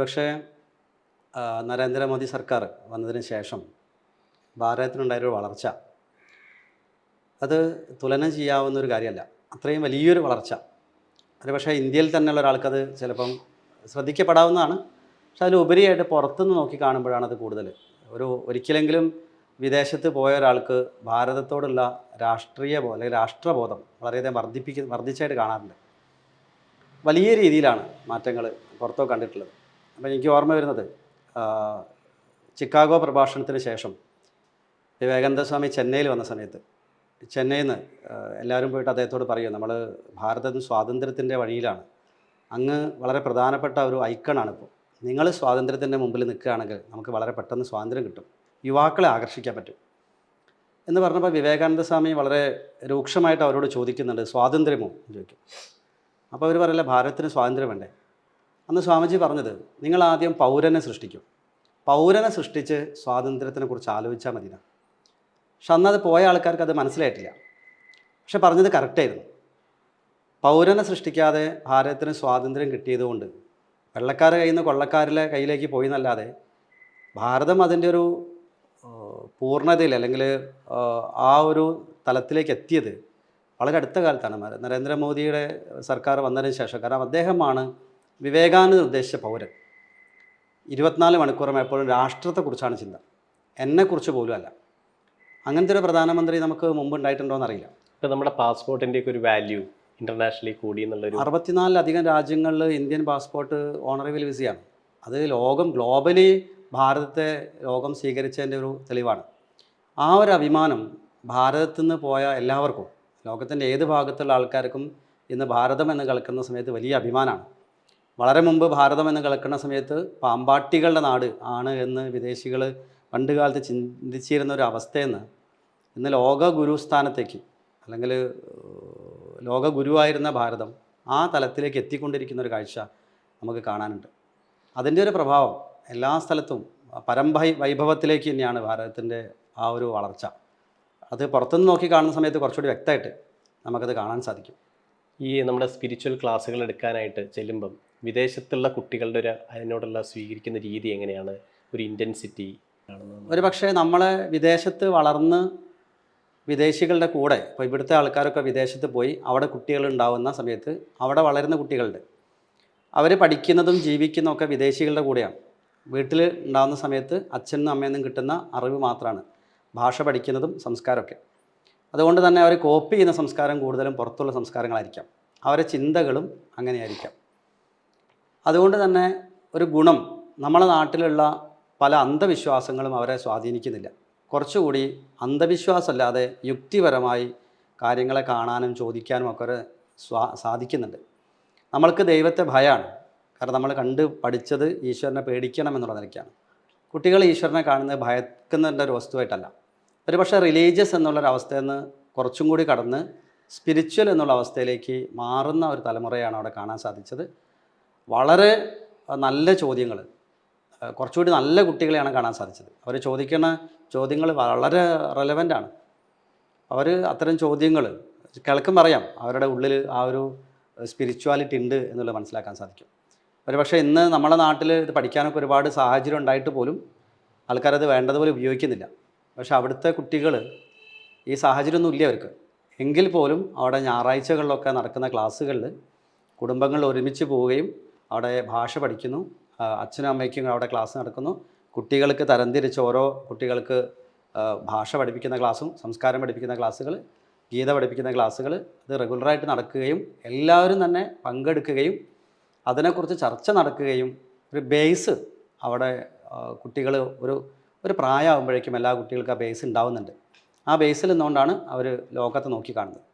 പക്ഷേ നരേന്ദ്രമോദി സർക്കാർ വന്നതിന് ശേഷം ഭാരതത്തിനുണ്ടായൊരു വളർച്ച. അത് തുലനം ചെയ്യാവുന്ന ഒരു കാര്യമല്ല. അത്രയും വലിയൊരു വളർച്ച. ഒരുപക്ഷെ ഇന്ത്യയിൽ തന്നെയുള്ള ഒരാൾക്കത് ചിലപ്പം ശ്രദ്ധിക്കപ്പെടാവുന്നതാണ്. പക്ഷെ അതിലുപരിയായിട്ട് പുറത്തുനിന്ന് നോക്കി കാണുമ്പോഴാണ് അത് കൂടുതൽ. ഒരു ഒരിക്കലെങ്കിലും വിദേശത്ത് പോയ ഒരാൾക്ക് ഭാരതത്തോടുള്ള രാഷ്ട്രീയ ബോധം അല്ലെങ്കിൽ രാഷ്ട്രബോധം വളരെയധികം വർദ്ധിപ്പിക്കുന്ന വർദ്ധിച്ചായിട്ട് കാണാറുണ്ട്. വലിയ രീതിയിലാണ് മാറ്റങ്ങൾ പുറത്തോ കണ്ടിട്ടുള്ളത്. അപ്പോൾ എനിക്ക് ഓർമ്മ വരുന്നത് ചിക്കാഗോ പ്രഭാഷണത്തിന് ശേഷം വിവേകാനന്ദ സ്വാമി ചെന്നൈയിൽ വന്ന സമയത്ത്. ചെന്നൈയിൽ നിന്ന് എല്ലാവരും പോയിട്ട് അദ്ദേഹത്തോട് പറയും നമ്മൾ ഭാരതം സ്വാതന്ത്ര്യത്തിന്റെ വഴിയിലാണ്. അങ്ങ് വളരെ പ്രധാനപ്പെട്ട ഒരു ഐക്കണാണ് ഇപ്പോൾ നിങ്ങൾ സ്വാതന്ത്ര്യത്തിന്റെ മുമ്പിൽ നിൽക്കുകയാണെങ്കിൽ നമുക്ക് വളരെ പെട്ടെന്ന് സ്വാതന്ത്ര്യം കിട്ടും. യുവാക്കളെ ആകർഷിക്കാൻ പറ്റും. എന്ന് പറഞ്ഞപ്പോൾ വിവേകാനന്ദ സ്വാമി വളരെ രൂക്ഷമായിട്ട് അവരോട് ചോദിക്കുന്നുണ്ട് സ്വാതന്ത്ര്യമോ? ചോദിക്കും. അപ്പോൾ അവർ പറയില്ല ഭാരതത്തിന് സ്വാതന്ത്ര്യം വേണ്ടേ? അന്ന് സ്വാമിജി പറഞ്ഞത് നിങ്ങൾ ആദ്യം പൗരനെ സൃഷ്ടിക്കും. പൗരനെ സൃഷ്ടിച്ച് സ്വാതന്ത്ര്യത്തിനെ കുറിച്ച് ആലോചിച്ചാൽ മതി. പക്ഷെ അന്നത് പോയ ആൾക്കാർക്ക് അത് മനസ്സിലായിട്ടില്ല. പക്ഷെ പറഞ്ഞത് കറക്റ്റായിരുന്നു പൗരനെ സൃഷ്ടിക്കാതെ ഭാരതത്തിന് സ്വാതന്ത്ര്യം കിട്ടിയതുകൊണ്ട് വെള്ളക്കാരുടെ കയ്യിൽ നിന്ന് കൊള്ളക്കാരിലെ കയ്യിലേക്ക് പോയി എന്നല്ലാതെ ഭാരതം അതിന്റെ ഒരു പൂർണതയിൽ അല്ലെങ്കിൽ ആ ഒരു തലത്തിലേക്ക് എത്തിയത് വളരെ അടുത്ത കാലത്താണ്. നരേന്ദ്രമോദിയുടെ സർക്കാർ വന്നതിന് ശേഷം. കാരണം അദ്ദേഹമാണ് വിവേകാനന്ദ ഉദ്ദേശിച്ച പൗരൻ. ഇരുപത്തിനാല് മണിക്കൂറും എപ്പോഴും രാഷ്ട്രത്തെക്കുറിച്ചാണ് ചിന്ത. എന്നെക്കുറിച്ച് പോലും അല്ല. അങ്ങനത്തെ ഒരു പ്രധാനമന്ത്രി നമുക്ക് മുമ്പ് ഉണ്ടായിട്ടുണ്ടോ എന്നറിയില്ല ഇപ്പം നമ്മുടെ പാസ്പോർട്ടിന്റെയൊക്കെ ഒരു വാല്യൂ ഇന്റർനാഷണലി കൂടി എന്നുള്ളൊരു അറുപത്തിനാലിലധികം രാജ്യങ്ങളിൽ ഇന്ത്യൻ പാസ്പോർട്ട് ഓണറബിൾ വിസയാണ്. അത് ലോകം ഗ്ലോബലി ഭാരതത്തെ ലോകം സ്വീകരിച്ചതിന്റെ ഒരു തെളിവാണ്. ആ ഒരു അഭിമാനം ഭാരതത്തിൽ നിന്ന് പോയ എല്ലാവർക്കും ലോകത്തിന്റെ ഏത് ഭാഗത്തുള്ള ആൾക്കാർക്കും ഇന്ന് ഭാരതം എന്ന് കേൾക്കുന്ന സമയത്ത് വലിയ അഭിമാനമാണ്. വളരെ മുമ്പ് ഭാരതം എന്ന് കിളക്കുന്ന സമയത്ത് പാമ്പാട്ടികളുടെ നാട് ആണ് എന്ന് വിദേശികൾ പണ്ട് കാലത്ത് ചിന്തിച്ചിരുന്ന ഒരു അവസ്ഥയെന്ന്. ഇന്ന് ലോക ഗുരുസ്ഥാനത്തേക്ക് അല്ലെങ്കിൽ ലോക ഗുരുവായിരുന്ന ഭാരതം ആ തലത്തിലേക്ക് എത്തിക്കൊണ്ടിരിക്കുന്ന ഒരു കാഴ്ച നമുക്ക് കാണാനുണ്ട്. അതിന്റെ ഒരു പ്രഭാവം എല്ലാ സ്ഥലത്തും പരമ്പൈ വൈഭവത്തിലേക്ക് തന്നെയാണ് ഭാരതത്തിന്റെ ആ ഒരു വളർച്ച. അത് പുറത്തുനിന്ന് നോക്കി കാണുന്ന സമയത്ത് കുറച്ചുകൂടി വ്യക്തമായിട്ട് നമുക്കത് കാണാൻ സാധിക്കും. ഈ നമ്മുടെ സ്പിരിച്വൽ ക്ലാസ്സുകൾ എടുക്കാനായിട്ട് ചെല്ലുമ്പം വിദേശത്തുള്ള കുട്ടികളുടെ ഒരു അതിനോടുള്ള സ്വീകരിക്കുന്ന രീതി എങ്ങനെയാണ്? ഒരു ഇന്റൻസിറ്റി ഒരു പക്ഷേ നമ്മൾ വിദേശത്ത് വളർന്ന് വിദേശികളുടെ കൂടെ ഇപ്പോൾ ഇവിടുത്തെ ആൾക്കാരൊക്കെ വിദേശത്ത് പോയി അവിടെ കുട്ടികൾ ഉണ്ടാവുന്ന സമയത്ത് അവിടെ വളരുന്ന കുട്ടികളുണ്ട്. അവർ പഠിക്കുന്നതും ജീവിക്കുന്നതും ഒക്കെ വിദേശികളുടെ കൂടെയാണ്. വീട്ടിൽ ഉണ്ടാകുന്ന സമയത്ത് അച്ഛനും അമ്മയിൽ നിന്നും കിട്ടുന്ന അറിവ് മാത്രമാണ് ഭാഷ പഠിക്കുന്നതും സംസ്കാരമൊക്കെ. അതുകൊണ്ട് തന്നെ അവർ കോപ്പി ചെയ്യുന്ന സംസ്കാരം കൂടുതലും പുറത്തുള്ള സംസ്കാരങ്ങളായിരിക്കാം. അവരെ ചിന്തകളും അങ്ങനെയായിരിക്കാം. അതുകൊണ്ട് തന്നെ ഒരു ഗുണം നമ്മളെ നാട്ടിലുള്ള പല അന്ധവിശ്വാസങ്ങളും അവരെ സ്വാധീനിക്കുന്നില്ല. കുറച്ചുകൂടി അന്ധവിശ്വാസമല്ലാതെ യുക്തിപരമായി കാര്യങ്ങളെ കാണാനും ചോദിക്കാനും ഒക്കെ ഒരു സ്വാ സാധിക്കുന്നുണ്ട്. നമ്മൾക്ക് ദൈവത്തെ ഭയമാണ്. കാരണം നമ്മൾ കണ്ട് പഠിച്ചത് ഈശ്വരനെ പേടിക്കണം എന്നുള്ള നിലയ്ക്കാണ്. കുട്ടികൾ ഈശ്വരനെ കാണുന്നത് ഭയക്കുന്നതിന്റെ ഒരു വസ്തുവായിട്ടല്ല. ഒരു പക്ഷേ റിലീജിയസ് എന്നുള്ളൊരു അവസ്ഥയിൽ നിന്ന് കുറച്ചും കൂടി കടന്ന് സ്പിരിച്വൽ എന്നുള്ള അവസ്ഥയിലേക്ക് മാറുന്ന ഒരു തലമുറയാണ് അവിടെ കാണാൻ സാധിച്ചത്. വളരെ നല്ല ചോദ്യങ്ങൾ. കുറച്ചുകൂടി നല്ല കുട്ടികളെയാണ് കാണാൻ സാധിച്ചത്. അവർ ചോദിക്കുന്ന ചോദ്യങ്ങൾ വളരെ റെലവന്റ് ആണ്. അവർ അത്തരം ചോദ്യങ്ങൾ കേൾക്കുമ്പോൾ അറിയാം അവരുടെ ഉള്ളിൽ ആ ഒരു സ്പിരിച്വാലിറ്റി ഉണ്ട് എന്നുള്ളത് മനസ്സിലാക്കാൻ സാധിക്കും. ഒരു പക്ഷേ ഇന്ന് നമ്മുടെ നാട്ടിൽ ഇത് പഠിക്കാനൊക്കെ ഒരുപാട് സാഹചര്യം ഉണ്ടായിട്ട് പോലും ആൾക്കാരത് വേണ്ടതുപോലെ ഉപയോഗിക്കുന്നില്ല. പക്ഷേ അവിടുത്തെ കുട്ടികൾ ഈ സാഹചര്യമൊന്നും ഇല്ല അവർക്ക്. എങ്കിൽ പോലും അവിടെ ഞായറാഴ്ചകളിലൊക്കെ നടക്കുന്ന ക്ലാസ്സുകളിൽ കുടുംബങ്ങൾ ഒരുമിച്ച് പോവുകയും അവിടെ ഭാഷ പഠിക്കുന്നു. അച്ഛനും അമ്മയ്ക്കും അവിടെ ക്ലാസ് നടക്കുന്നു. കുട്ടികൾക്ക് തരംതിരിച്ച് ഓരോ കുട്ടികൾക്ക് ഭാഷ പഠിപ്പിക്കുന്ന ക്ലാസ്സും സംസ്കാരം പഠിപ്പിക്കുന്ന ക്ലാസ്സുകൾ ഗീത പഠിപ്പിക്കുന്ന ക്ലാസ്സുകൾ ഇത് റെഗുലറായിട്ട് നടക്കുകയും എല്ലാവരും തന്നെ പങ്കെടുക്കുകയും അതിനെക്കുറിച്ച് ചർച്ച നടക്കുകയും ഒരു ബേസ് അവിടെ കുട്ടികൾ ഒരു ഒരു പ്രായമാകുമ്പോഴേക്കും എല്ലാ കുട്ടികൾക്കും ആ ബേസ് ഉണ്ടാവുന്നുണ്ട്. ആ ബേസിൽ നിന്നുകൊണ്ടാണ് അവർ ലോകത്തെ നോക്കി കാണുന്നത്.